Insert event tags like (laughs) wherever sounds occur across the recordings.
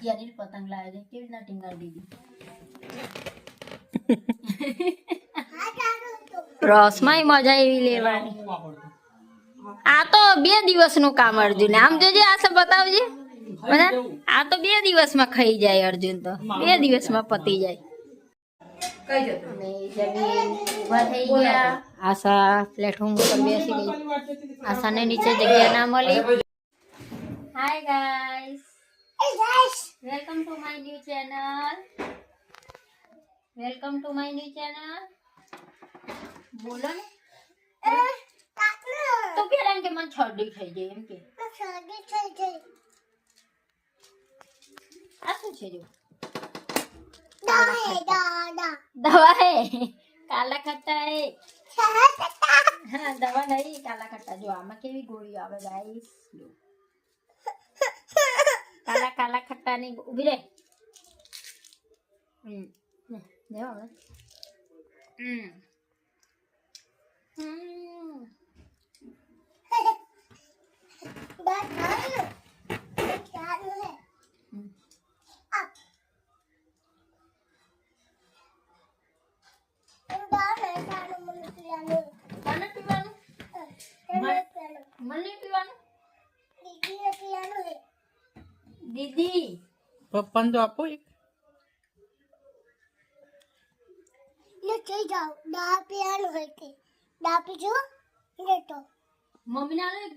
ઘેરી પતંગ લાવે છે કેવી રીતના ટીંગાડી દીધી રસમાં મજા એવી લેવાની આ તો બે દિવસનું કામ અર્જુન આમ જોજે આ સબ બતાવજે બધા આ તો બે દિવસમાં ખાઈ જાય અર્જુન તો બે દિવસમાં પતી જાય આશા પ્લેટફોર્મ ઉપર બેસી ગઈ આશાને નીચે જગ્યા ના મળી hi guys welcome to my new channel welcome to my new channel બોલો ને. તો પેલા એમ કે મને શરદી થઈ ગઈ એમ કે. આ શું છે જો? દવા હે કાલા ખટ્ટા હે. હા દવા નહીં કાલા ખટ્ટા. જો આમાં કેવી ગોળીઓ આવે ગાઈસ કાલા કાલા ખટ્ટા ની ઊભી રે હમ. લે, હવે. હમ. હમ. હમ. તને પીવાનું મને પીવાનું દીદી પપ્પાને તો આપો એક. મમ્મી ના લો એક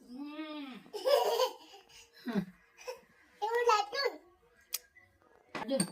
હમ. અર્જુન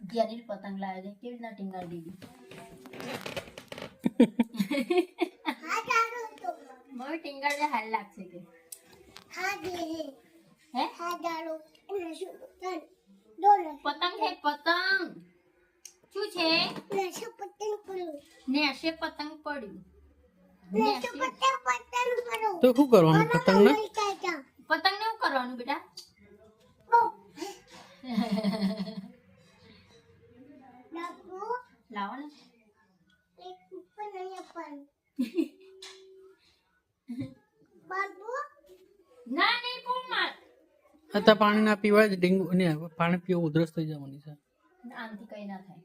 ઘેરી પતંગ લાવે છે કેવી રીતના ટીંગાડી દીધી? ટીંગાડે હાલ લાગશે કે? હે પતંગ છે પતંગ. શું છે? નેસે પતંગ પડ્યું? નેસે તો શું કરવાનું પતંગને? પતંગ ને શું કરવાનું બેટા (laughs) લાવો ને ના નહીં ફૂલ માર અત્યારે પાણી ના પીવાય જ ડેન્ગુ ને પાણી પીવું ઉધરસ થઈ જવાની છે. આનાથી કઈ ના થાય.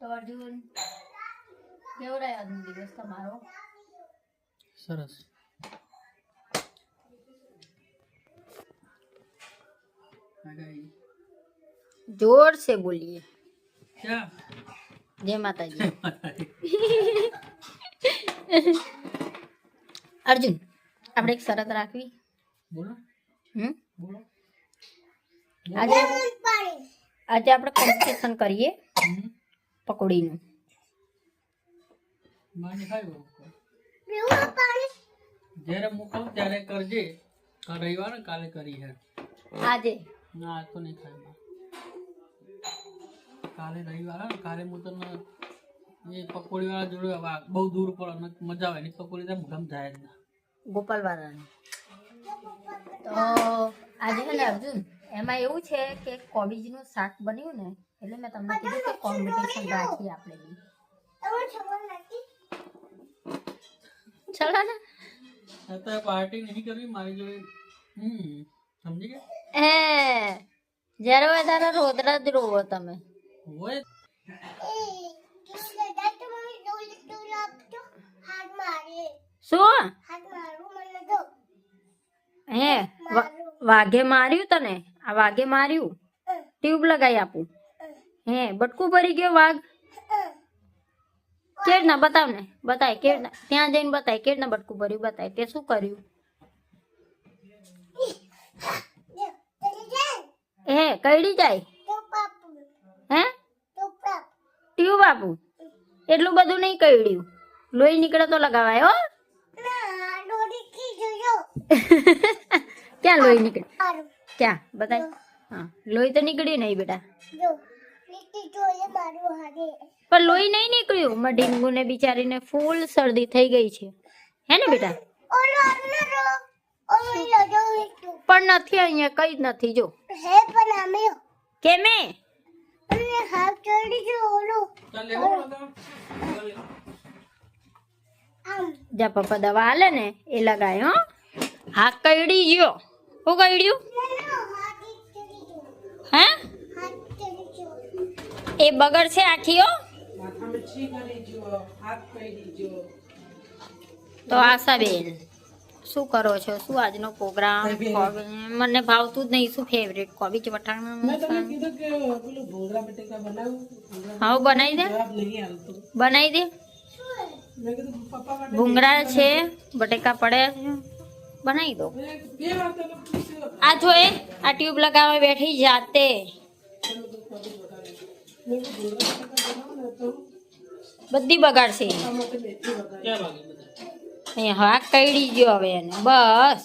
તો અર્જુન કેવો રહ્યો આજનો દિવસ તમારો? સરસ. જોર છે બોલીએ. ક્યાં? જય માતાજી. અર્જુન આપણે એક શરત રાખવી. બોલો. આજે આજે આપણે કોમ્પિટિશન કરીએ. પકોડીનું. માની ખાઈ બહુ જ્યારે મોકલું ત્યારે કરજે. રવિવાર ને કાલે કરી હે આજે. ના આ તો નહીં ખાય કાલે રવિવાર ને કાલે હું તને એ પકોડી વાળા જોડે બહુ દૂર પડે મજા આવે. ને પકોડી તો ગમ થાય જ ના. ગોપાલ વાળાની તો આજે છે ને અર્જુન એમાં એવું છે કે કોબીજનું શાક બન્યું ને એટલે મેં તમને કીધું કે કોમ્પિટિશન રાખીએ આપણે બી. ચલો ને. અત્યારે પાર્ટી નહીં કરવી મારી જોડે હમ સમજી ગયા? હે જ્યારે હોય ત્યારે રોદરા જ રોવો તમે. હોય શું હે વા- વાઘે માર્યું તને આ વાઘે માર્યું ટ્યુબ લગાવી આપું હે બટકું ભરી ગયો વાઘ કેડ ના બતાવ ને બતાય કેડ ના ત્યાં જઈને બતાય કેડ ના બટકું ભર્યું બતાય તે શું કર્યું? હે કઈડી જાય? હે? ટ્યુબ આપું. એટલું બધું નહીં કઈડ્યું લોહી નીકળે તો લગાવાય હો. (laughs) ક્યાં લોહી નીકળી? ક્યાં? બતાય. હા. લોહી તો નીકળ્યું નહીં બેટા. પણ લોહી નહીં નીકળ્યું? માં ડીંગુ ને બિચારીને ફૂલ શરદી થઈ ગઈ છે. હે ને બેટા? પણ નથી અહીંયા કઈ જ નથી જો. કેમે? ચાલ લેવો ચડી જો ઓલો. જા પપ્પા દવા આલે ને એ લગાય હો. હા કઈડી ગયો. શું કરડ્યું હે? એ બગડ છે આખીઓ તો આશા આશાબેન શું કરો છો? શું આજનો પ્રોગ્રામ? મને ભાવતું જ નહીં શું ફેવરેટ કોબીજ વઠાણ વટાણા હા બનાવી દે. બનાવી દે. ભૂંગળા છે બટેકા પડ્યા છે બનાવી દો. મેં બે વાર તને પૂછ્યું આ જો એ આ ટ્યુબ લગાવવા બેઠી જાતે. મેં કીધું ભૂંગળા બટેકા બનાવો ને તો બધી બગાડશે. આ માટે મેથી વગાડી ક્યાં વાગે બધા અહીંયા હાથ કઈડી ગયો હવે એને. બસ.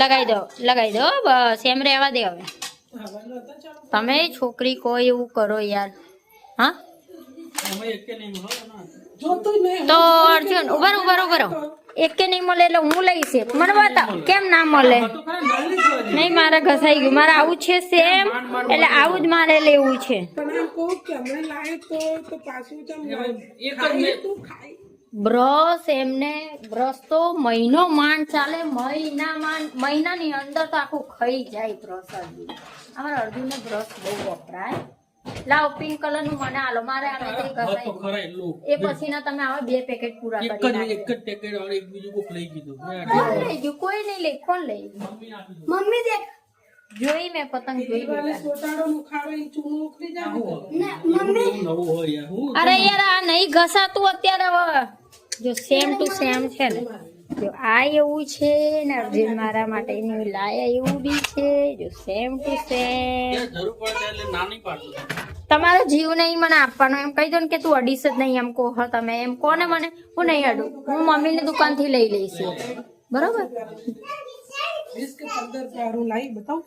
લગાવી દો લગાવી દો બસ. એમ રહેવા દે હવે. ખાવાનું હતા ચાલો તમે છોકરી કોઈ એવું કરો યાર. હા? એમાં એકે નહીં મળો ને? જોતું જ નહીં તો અર્જુન ઊભા રહો, ઊભા રહો, ઊભા રહો. એકે નહીં મળે એટલે હું લઈ છે મને બતાવ કેમ ના મળે. નહીં મારે ઘસાઈ ગયું. મારે આવું છે સેમ એટલે આવું જ મારે લેવું છે. બ્રશ એમને બ્રશ તો મહિનો માંડ ચાલે મહિના માંડ મહિનાની અંદર તો આખું ખાઈ જાય બ્રશ અર્જુન અમારા અર્જુનને બ્રશ બહુ વપરાય. લાવ પિંક કલરનું મને આલો. મારે આ નથી હા, ખરા એટલું. એ પછી ના તમે આવો બે પેકેટ પૂરા કરી એક જ પેકેટ વાળું એક બીજું કોક લઈ કીધું કોણ લઈ ગયું? કોઈ નહીં લઈ કોણ લઈ મમ્મી દેખ. જોઈ મેં પતંગ જોઈ અરે યાર આ નહીં ઘસાતું અત્યારે જો સેમ ટુ સેમ છે ને. જો આ એવું છે ને અર્જુન મારા માટે એની લાયા એવું બી છે જો સેમ ટુ સેમ ના તમારો જીવ નહીં મને આપવાનો એમ કહી દો ને કે તું અડીશ જ નહીં એમ કહો હ તમે એમ કોને મને હું નહીં અડું. હું મમ્મીની દુકાનથી લઈ લઈશ. બરોબર? બતાવ.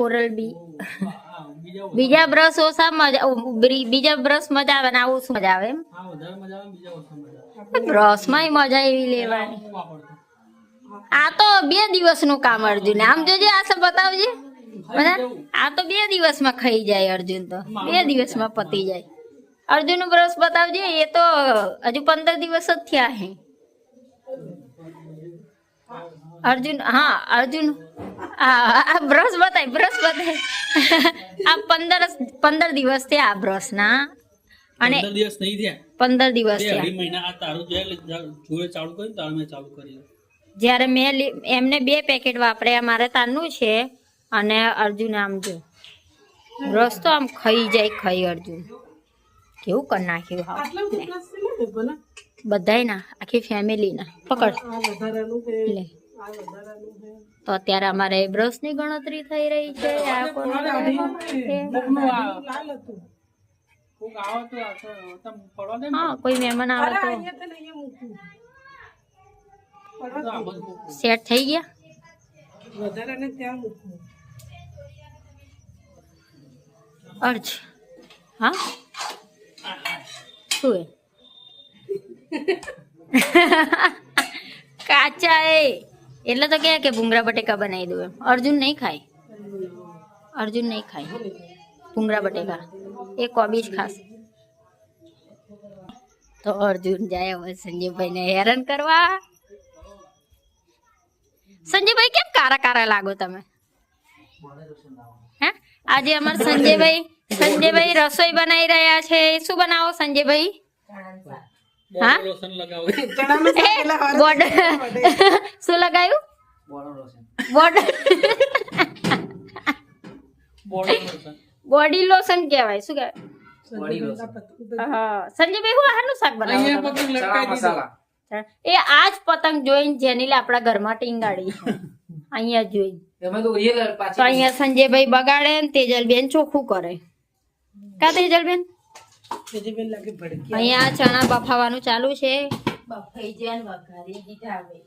ઓરલ બી બીજા બ્રશ ઓછા મજા બીજા બ્રશ મજા આવે? ને આ ઓછું મજા આવે એમ? બ્રશમાં મજા આવે બીજા ઓછા મજા આવે. બ્રશમાં મજા એવી લેવાની. આ તો બે દિવસનું કામ અર્જુન. આમ જોજે આ સબ બતાવજે. બધા આ તો બે દિવસમાં ખાઈ જાય અર્જુન તો. બે દિવસમાં પતી જાય. અર્જુનનું બ્રશ બતાવજે એ તો હજુ પંદર દિવસ જ થયા હે. અર્જુન હા અર્જુન આ આ બ્રશ બતાય બ્રશ બતાય. આ પંદર પંદર દિવસ થયા આ બ્રશ ના અને પંદર દિવસ નહીં થયા. પંદર દિવસ થયા. મહિના આ તારું જોડે જોડે ચાલુ કર્યું તારું મેં ચાલુ કર્યું જ્યારે મેં લી- એમને બે પેકેટ વાપર્યા મારે તારનું છે અને અર્જુન આમ જો. બ્રશ તો આમ ખાઈ જાય ખાઈ અર્જુન. કેવું કરી નાખ્યું હા બધાય ના આખી ફેમિલી ના. પકડ. વધારાનું લે. તો અત્યારે અમારે બ્રશની ગણતરી થઈ રહી છે આ હા કોઈ મહેમાન આવે તો. સેટ થઈ ગયા? અર્જ હા? શું (laughs) કાચા એ. એટલે તો કે કે ભૂંગળા બટેકા બનાવી દઉં એમ. અર્જુન નહીં ખાય. અર્જુન નહીં ખાય. ભૂંગળા બટેકા. એ કોબીજ ખાસ. તો અર્જુન જાય હવે સંજયભાઈને હેરાન કરવા. સંજયભાઈ કેમ કારા કારા લાગો તમે? હે? આજે અમાર સંજયભાઈ સંજયભાઈ રસોઈ બનાવી રહ્યા છે. શું બનાવો સંજયભાઈ? હા? (laughs) (laughs) શું લગાયું? બોડી લોશન કહેવાય શું કહેવાય? હા સંજયભાઈ હું આનું શાક બનાવો? એ આ જ પતંગ જોઈને જેનીલે આપણા ઘરમાં ટીંગાડી. (laughs) અહીંયા જોઈ તો અહીંયા સંજયભાઈ બગાડે ને તેજલબેન ચોખ્ખું કરે. કા તેજલબેન? અહીંયા ચણા બફાવાનું ચાલુ છે.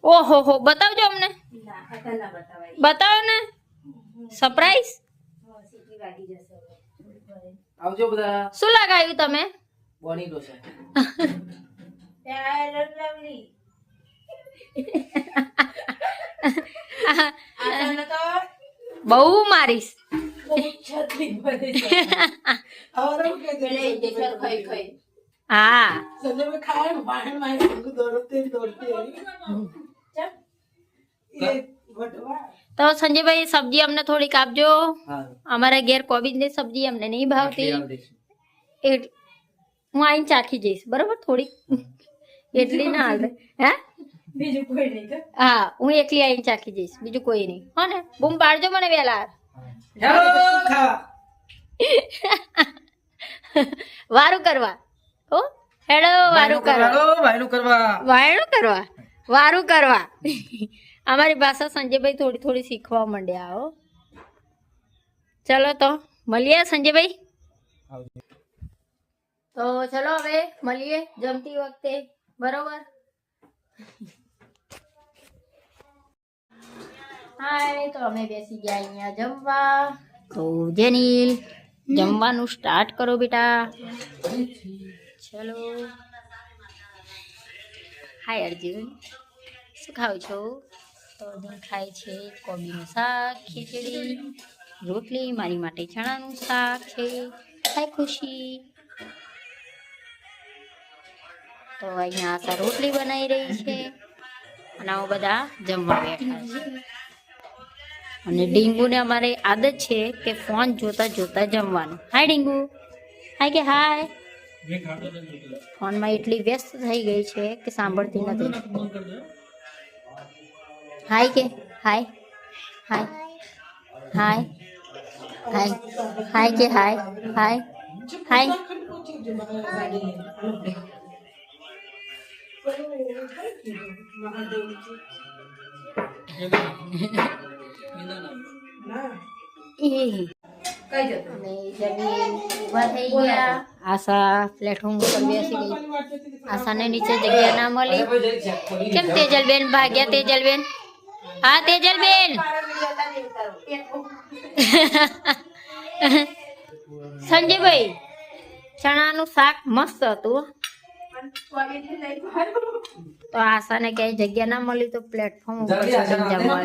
ઓહો હો બતાવજો અમને. બતાવો ને. સરપ્રાઈઝ આવજો બધા. શું લગાવ્યું તમે? (laughs) બહુ મારીશ. (laughs) હા તો સંજયભાઈ સબ્જી અમને થોડીક આપજો. અમારા ઘેર કોબીજની સબ્જી અમને નહીં ભાવતી. હું આઈને ચાખી જઈશ બરોબર? થોડીક. એટલી ના હાલ હે? બીજું કોઈ નહીં હા હું એકલી આઈને ચાખી જઈશ બીજું કોઈ નહીં. હો ને? બૂમ પાડજો મને વેલા. (laughs) વારું કરવા. ઓ હેડો વારું કરવા. વાયણું કરવા. વારું કરવા. (laughs) અમારી ભાષા સંજયભાઈ થોડી થોડી શીખવા માંડ્યા હો. ચલો તો મળીએ સંજયભાઈ. તો ચલો હવે મળીએ જમતી વખતે. બરોબર? હાય તો અમે બેસી ગયા અહીંયા જમવા. તો જેનીલ જમવાનું સ્ટાર્ટ કરો બેટા. ચલો. હાય અર્જુન શું ખાવ છો? તો અર્જુન ખાય છે કોબીનું શાક ખીચડી રોટલી મારી માટે ચણાનું શાક છે. હાય ખુશી. તો અહીંયા આશા રોટલી બનાવી રહી છે. અને આવો બધા જમવા બેઠા છે. અને ડીંગુને અમારે આદત છે કે ફોન જોતા જોતા જમવાનું. હાય ડીંગુ. હાય કે હાય. ફોનમાં એટલી વ્યસ્ત થઈ ગઈ છે કે સાંભળતી નથી. હાય કે હાય. હાય. હાય. હાય. હાય કે હાય. હાય. હાય. खंड (laughs) આશા પ્લેટફોર્મ ઉપર બેસી ગઈ. આશાને નીચે જગ્યા ના મળી. કેમ તેજલબેન ભાગ્યા? તેજલબેન? હા તેજલબેન? સંજયભાઈ ચણાનું શાક મસ્ત હતું તો આશાને ક્યાંય જગ્યા ના મળી તો પ્લેટફોર્મ ઉપર જમવા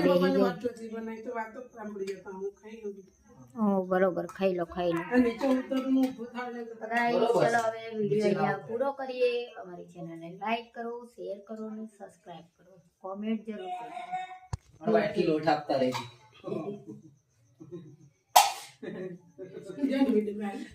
બરોબર ખાઈ લો ખાઈ લો. ચલો હવે પૂરો કરીએ. અમારી ચેનલને લાઈક કરો શેર કરો ને સબસ્ક્રાઇબ કરો. કોમેન્ટ જરૂર કરો (laughs)